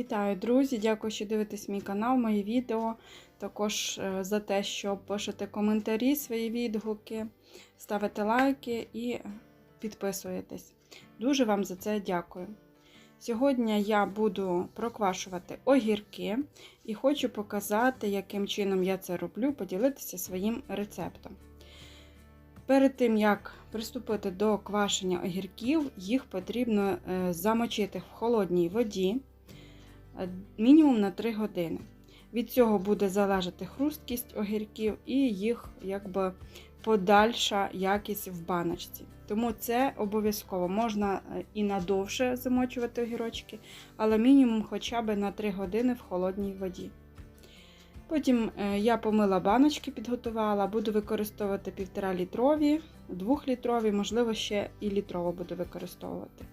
Вітаю, друзі! Дякую, що дивитесь мій канал, мої відео. Також е, за те, що пишете коментарі, свої відгуки, ставите лайки і підписуєтесь. Дуже вам за це дякую. Сьогодні я буду проквашувати огірки і хочу показати, яким чином я це роблю, поділитися своїм рецептом. Перед тим, як приступити до квашення огірків, їх потрібно е, замочити в холодній воді мінімум на 3 години. Від цього буде залежати хрусткість огірків і їх якби подальша якість в баночці. Тому це обов'язково можна е, і надовше замочувати огірочки, але мінімум хоча б на 3 години в холодній воді. Потім е, я помила баночки, підготувала, буду використовувати 1,5 літрові, 2 літрові, можливо, ще і літрово буду використовувати.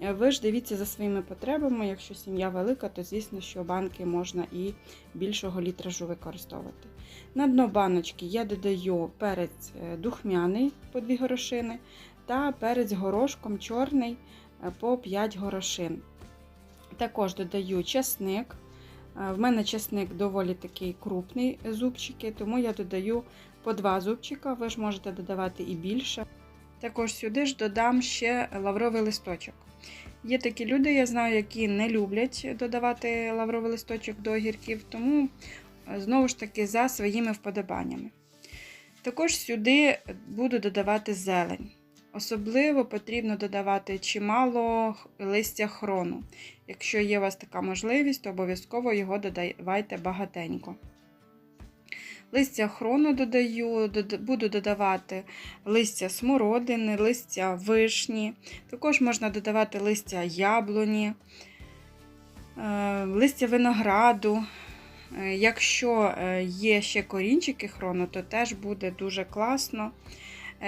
Е, Ви ж дивіться за своїми потребами, якщо сім'я велика, то звісно, що банки можна і більшого літражу використовувати. На дно баночки я додаю перець е, духмяний по 2 горошини та перець горошком чорний по 5 горошин. Також додаю часник. В мене часник доволі такий крупний зубчики, тому я додаю по два зубчика, ви ж можете додавати і більше. Також сюди ж додам ще лавровий листочок. Є такі люди, я знаю, які не люблять додавати лавровий листочок до огірків, тому знову ж таки за своїми вподобаннями. Також сюди буду додавати зелень. Особливо потрібно додавати чимало листя хрону. Якщо є у вас така можливість, то обов'язково його додавайте багатенько. Листя хрону додаю, буду додавати листя смородини, листя вишні. Також можна додавати листя яблуні, листя винограду. Якщо є ще корінчики хрону, то теж буде дуже класно.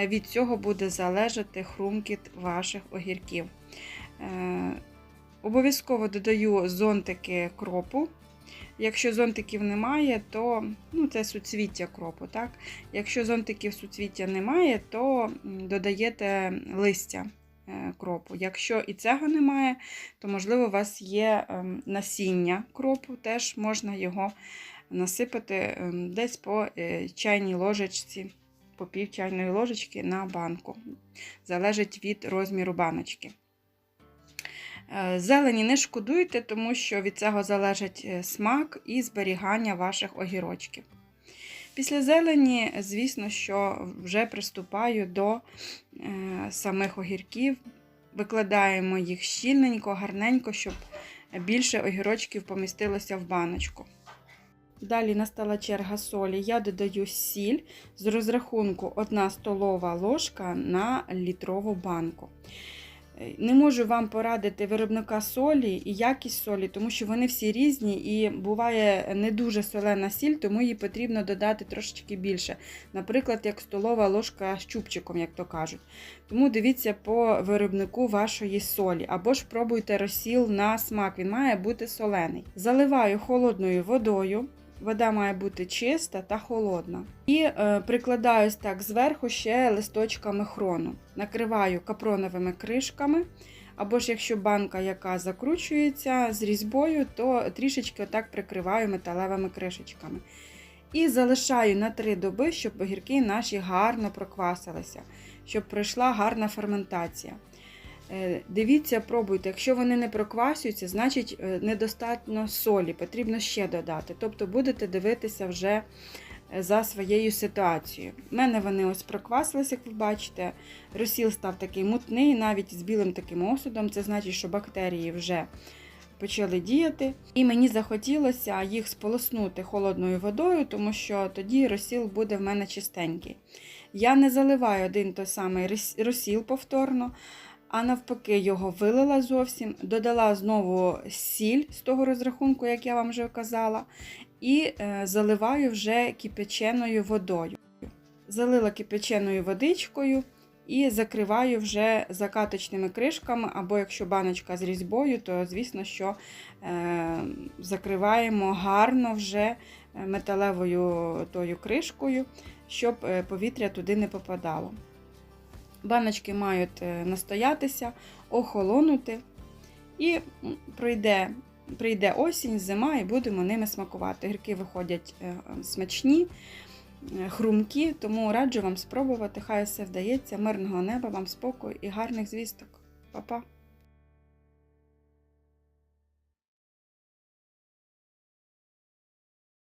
Від цього буде залежати хрумкіт ваших огірків. Обов'язково додаю зонтики кропу. Якщо зонтиків немає, то ну, це суцвіття кропу. Так? Якщо зонтиків суцвіття немає, то додаєте листя кропу. Якщо і цього немає, то, можливо, у вас є насіння кропу, теж можна його насипати десь по чайній ложечці, по пів чайної ложечки на банку. Залежить від розміру баночки. Зелені не шкодуйте, тому що від цього залежить смак і зберігання ваших огірочків. Після зелені, звісно, що вже приступаю до самих огірків, викладаємо їх щільненько, гарненько, щоб більше огірочків помістилося в баночку. Далі настала черга солі. Я додаю сіль з розрахунку 1 столова ложка на літрову банку. Не можу вам порадити виробника солі і якість солі, тому що вони всі різні і буває не дуже солена сіль, тому її потрібно додати трошечки більше. Наприклад, як столова ложка з чубчиком, як то кажуть. Тому дивіться по виробнику вашої солі. Або ж пробуйте розсіл на смак, він має бути солений. Заливаю холодною водою. Вода має бути чиста та холодна. І е, прикладаю так зверху ще листочками хрону. Накриваю капроновими кришками. Або ж якщо банка, яка закручується з різьбою, то трішечки отак прикриваю металевими кришечками. І залишаю на 3 доби, щоб огірки наші гарно проквасилися, щоб пройшла гарна ферментація. Дивіться, пробуйте, якщо вони не проквасюються, значить недостатньо солі, потрібно ще додати. Тобто будете дивитися вже за своєю ситуацією. У мене вони ось проквасилися, як ви бачите. Розсіл став такий мутний, навіть з білим таким осудом. Це значить, що бактерії вже почали діяти. І мені захотілося їх сполоснути холодною водою, тому що тоді розсіл буде в мене чистенький. Я не заливаю один той самий розсіл повторно а навпаки, його вилила зовсім, додала знову сіль з того розрахунку, як я вам вже казала, і е, заливаю вже кипяченою водою. Залила кипяченою водичкою і закриваю вже закаточними кришками, або якщо баночка з різьбою, то, звісно, що е, закриваємо гарно вже е, металевою тою кришкою, щоб повітря туди не попадало. Баночки мають е, настоятися, охолонути. І пройде прийде осінь, зима і будемо ними смакувати. Гірки виходять е, смачні, е, хрумкі, тому раджу вам спробувати. Хай все вдається. Мирного неба, вам спокою і гарних звісток. Па-па!